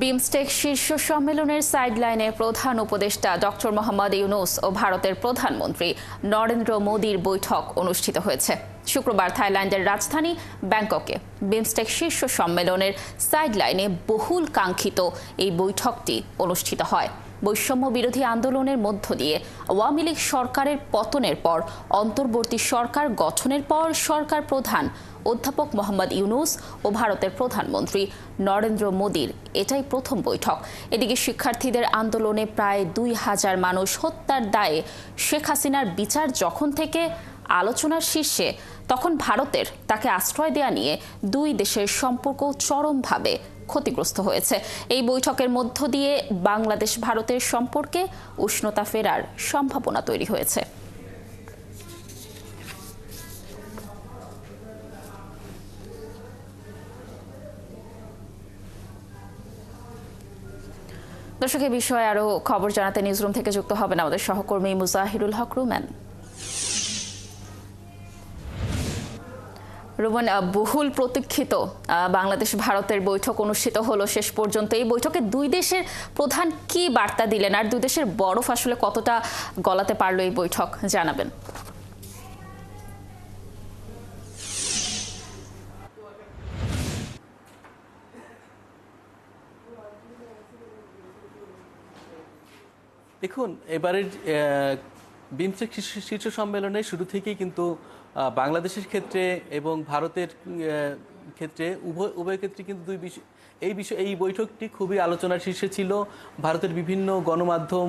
বিমস্টেক শীর্ষ সম্মেলনের সাইডলাইনে প্রধান উপদেষ্টা ডক্টর মোহাম্মদ ইউনুস ও ভারতের প্রধানমন্ত্রী নরেন্দ্র মোদীর বৈঠক অনুষ্ঠিত হয়েছে। শুক্রবার থাইল্যান্ডের রাজধানী ব্যাংককে বিমস্টেক শীর্ষ সম্মেলনের সাইডলাইনে বহুল কাঙ্ক্ষিত এই বৈঠকটি অনুষ্ঠিত হয়। বৈষম্য বিরোধী আন্দোলনের মধ্য দিয়ে আওয়ামী লীগ সরকারের পতনের পর, অন্তর্বর্তী সরকার গঠনের পর সরকার প্রধান অধ্যাপক মোহাম্মদ ইউনুস ও ভারতের প্রধানমন্ত্রী নরেন্দ্র মোদীর। এটাই প্রথম বৈঠক। এদিকে শিক্ষার্থীদের আন্দোলনে প্রায় দুই হাজার মানুষ হত্যার দায়ে শেখ হাসিনার বিচার যখন থেকে আলোচনার শীর্ষে, তখন ভারতের তাকে আশ্রয় দেয়া নিয়ে দুই দেশের সম্পর্ক চরমভাবে ক্ষতিগ্রস্ত হয়েছে। এই বৈঠকের মধ্য দিয়ে বাংলাদেশ ভারতের সম্পর্কে উষ্ণতা ফেরার সম্ভাবনা তৈরি হয়েছে। দর্শক এই বিষয়ে আরও খবর জানাতে নিউজরুম থেকে যুক্ত হবেন আমাদের সহকর্মী মুজাহিরুল হক রুমান আহ, বহুল প্রতীক্ষিত বাংলাদেশ ভারতের বৈঠক অনুষ্ঠিত হলো শেষ পর্যন্ত। এই বৈঠকে দুই দেশের প্রধান কি বার্তা দিলেন? আর দুই দেশের বরফ আসলে কতটা গলাতে পারল এই বৈঠক? জানাবেন। দেখুন এবারের বিমস্টেক শীর্ষ- সম্মেলনে শুরু থেকেই কিন্তু বাংলাদেশের ক্ষেত্রে এবং ভারতের ক্ষেত্রে, উভয় উভয় ক্ষেত্রে কিন্তু দুই বিষয়, এই বিষয়, এই বৈঠকটি খুবই আলোচনার শীর্ষে ছিল। ভারতের বিভিন্ন গণমাধ্যম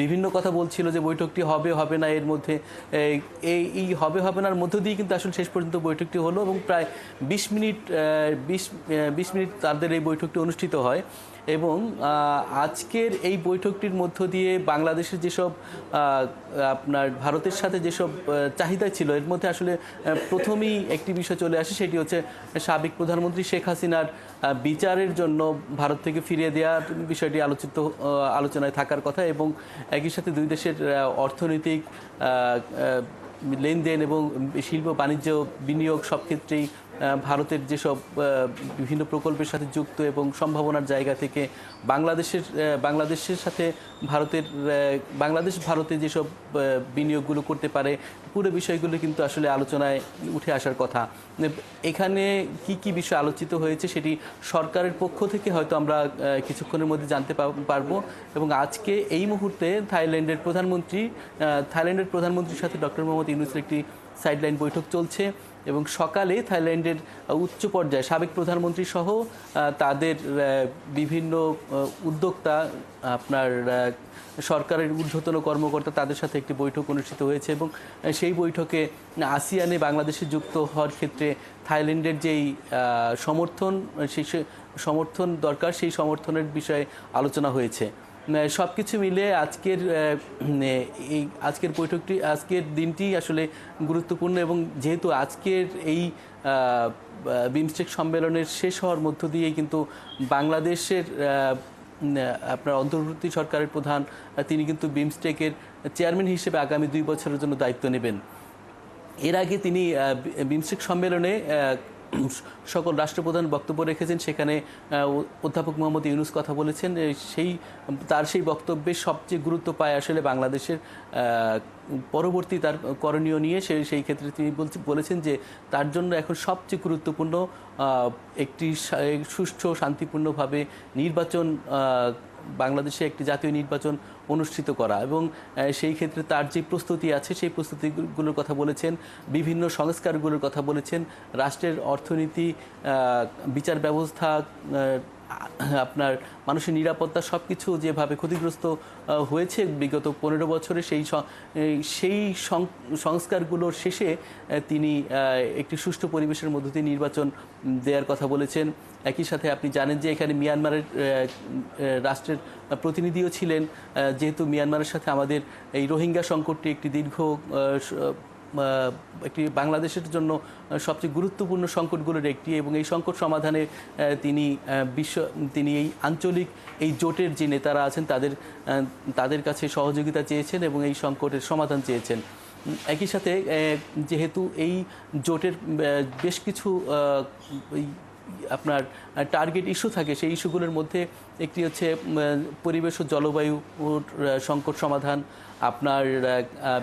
বিভিন্ন কথা বলছিল যে বৈঠকটি হবে হবে না, এর মধ্যে, এই এই হবে হবে নার মধ্য দিয়ে কিন্তু আসলে শেষ পর্যন্ত বৈঠকটি হলো এবং প্রায় বিশ মিনিট বিশ বিশ মিনিট তাদের এই বৈঠকটি অনুষ্ঠিত হয় এবং আজকের এই বৈঠকটির মধ্য দিয়ে বাংলাদেশের যেসব আপনার ভারতের সাথে যেসব চাহিদা ছিল, এর মধ্যে আসলে প্রথমেই একটি বিষয় চলে আসে, সেটি হচ্ছে সাবেক প্রধানমন্ত্রী শেখ হাসিনার বিচারের জন্য ভারত থেকে ফিরিয়ে দেওয়ার বিষয়টি আলোচিত আলোচনায় থাকার কথা এবং একই সাথে দুই দেশের অর্থনৈতিক লেনদেন এবং শিল্প বাণিজ্য বিনিয়োগ সব ক্ষেত্রেই ভারতের যেসব বিভিন্ন প্রকল্পের সাথে যুক্ত এবং সম্ভাবনার জায়গা থেকে বাংলাদেশের বাংলাদেশের সাথে ভারতের বাংলাদেশ ভারতে যেসব বিনিয়োগগুলো করতে পারে, পুরো বিষয়গুলো কিন্তু আসলে আলোচনায় উঠে আসার কথা। এখানে কি কি বিষয় আলোচিত হয়েছে সেটি সরকারের পক্ষ থেকে হয়তো আমরা কিছুক্ষণের মধ্যে জানতে পারব এবং আজকে এই মুহূর্তে থাইল্যান্ডের প্রধানমন্ত্রী থাইল্যান্ডের প্রধানমন্ত্রীর সাথে ডক্টর মোহাম্মদ ইউনুসের একটি সাইডলাইন বৈঠক চলছে। এবং সকালে থাইল্যান্ডের উচ্চ পর্যায়ে সাবেক প্রধানমন্ত্রী সহ তাদের বিভিন্ন উদ্যোক্তা, আপনার সরকারের ঊর্ধ্বতন কর্মকর্তা তাদের সাথে একটি বৈঠক অনুষ্ঠিত হয়েছে এবং সেই বৈঠকে আসিয়ানে বাংলাদেশে যুক্ত হওয়ার ক্ষেত্রে থাইল্যান্ডের যেই সমর্থন, সেই সমর্থন দরকার, সেই সমর্থনের বিষয়ে আলোচনা হয়েছে। সব কিছু মিলে আজকের এই আজকের বৈঠকটি, আজকের দিনটি আসলে গুরুত্বপূর্ণ এবং যেহেতু আজকের এই বিমস্টেক সম্মেলনের শেষ হওয়ার মধ্য দিয়েই কিন্তু বাংলাদেশের আপনার অন্তর্বর্তী সরকারের প্রধান তিনি কিন্তু বিমস্টেকের চেয়ারম্যান হিসেবে আগামী দুই বছরের জন্য দায়িত্ব নেবেন। এর আগে তিনি বিমস্টেক সম্মেলনে সকল রাষ্ট্রপ্রধান বক্তব্য রেখেছেন। সেখানে অধ্যাপক মোহাম্মদ ইউনুস কথা বলেছেন সেই, তার সেই বক্তব্যে সবচেয়ে গুরুত্ব পায় আসলে বাংলাদেশের পরবর্তী তার করণীয় নিয়ে সে সেই ক্ষেত্রে তিনি বলছে- বলেছেন যে তার জন্য এখন সবচেয়ে গুরুত্বপূর্ণ একটি সুষ্ঠু শান্তিপূর্ণভাবে নির্বাচন বাংলাদেশে একটি জাতীয় নির্বাচন অনুষ্ঠিত করা এবং সেই ক্ষেত্রে তার যে প্রস্তুতি আছে, সেই প্রস্তুতিগুলোর কথা বলেছেন, বিভিন্ন সংস্কারগুলোর কথা বলেছেন, রাষ্ট্রের অর্থনীতি বিচার ব্যবস্থা আপনার মানুষের নিরাপত্তা সব কিছু যেভাবে ক্ষতিগ্রস্ত হয়েছে বিগত পনেরো বছরে, সেই সেই সংস্কারগুলোর শেষে তিনি একটি সুষ্ঠু পরিবেশের মধ্য দিয়ে নির্বাচন দেওয়ার কথা বলেছেন। একই সাথে আপনি জানেন যে এখানে মিয়ানমারের রাষ্ট্রের প্রতিনিধিও ছিলেন। যেহেতু মিয়ানমারের সাথে আমাদের এই রোহিঙ্গা সংকটটি একটি দীর্ঘ একটি বাংলাদেশের জন্য সবচেয়ে গুরুত্বপূর্ণ সংকটগুলোর একটি এবং এই সংকট সমাধানে তিনি বিশ্ব, তিনি এই আঞ্চলিক এই জোটের যে নেতারা আছেন, তাদের তাদের কাছে সহযোগিতা চেয়েছেন এবং এই সংকটের সমাধান চেয়েছেন। একই সাথে যেহেতু এই জোটের বেশ কিছু আপনার টার্গেট ইস্যু থাকে, সেই ইস্যুগুলোর মধ্যে একটি হচ্ছে পরিবেশ ও জলবায়ু সংকট সমাধান, আপনার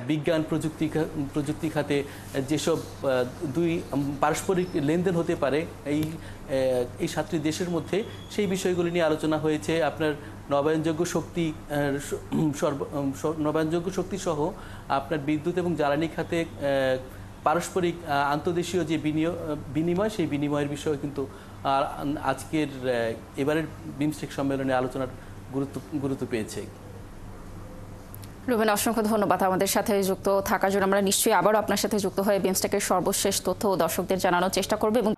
বিজ্ঞান প্রযুক্তি প্রযুক্তি খাতে যেসব দুই পারস্পরিক লেনদেন হতে পারে, এই এই সাতটি দেশের মধ্যে, সেই বিষয়গুলি নিয়ে আলোচনা হয়েছে, আপনার নবায়নযোগ্য শক্তি সর্ব- নবায়নযোগ্য শক্তি সহ আপনার বিদ্যুৎ এবং জ্বালানি খাতে পারস্পরিক আন্তদেশীয় যে বিনিয়োগ বিনিময়, সেই বিনিময়ের বিষয়ে কিন্তু আজকের এবারের বিমস্টেক সম্মেলনে আলোচনার গুরুত্ব গুরুত্ব পেয়েছে। রুবেন অসংখ্য ধন্যবাদ আমাদের সাথে যুক্ত থাকার জন্য। আমরা নিশ্চয়ই আবারও আপনার সাথে যুক্ত হয়ে বিমস্টেকের সর্বশেষ তথ্য দর্শকদের জানানোর চেষ্টা করব এবং